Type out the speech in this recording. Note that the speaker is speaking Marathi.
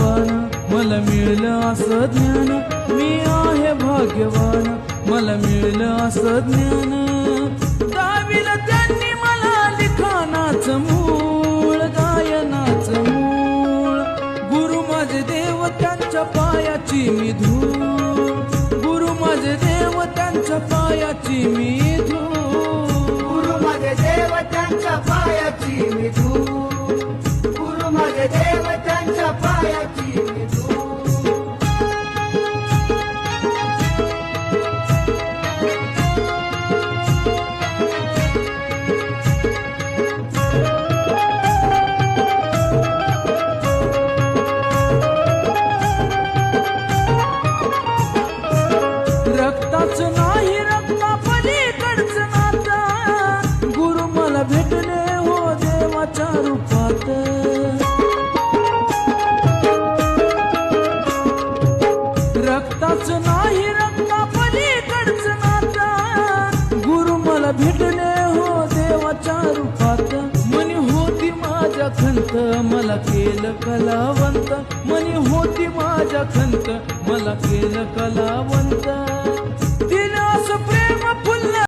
मला मिळलं असं ज्ञान. मी आहे भाग्यवान मला मिळलं असं ज्ञान. दाविलं त्यांनी मला लिखाणाच मूळ गायनाचं मूळ. गुरु माझे देव त्यांच्या पायाची मी धूळ. गुरु माझे देव त्यांच्या पायाची मी धूळ. गुरु माझे देव त्यांच्या पायाची मी तू गुरु माझे देव त्यांच्या पायाची मी नाही रक्ता गुरु मला भेटले हो देवाच्या रूपात. रक्ताचं नाही रक्ता पलीकडच नाता गुरु मला भेटले हो देवाच्या रूपात. मनी होती माझ्या खंत मला केलं कलावंत. मनी होती माझ्या खंत मला केलं कलावंत.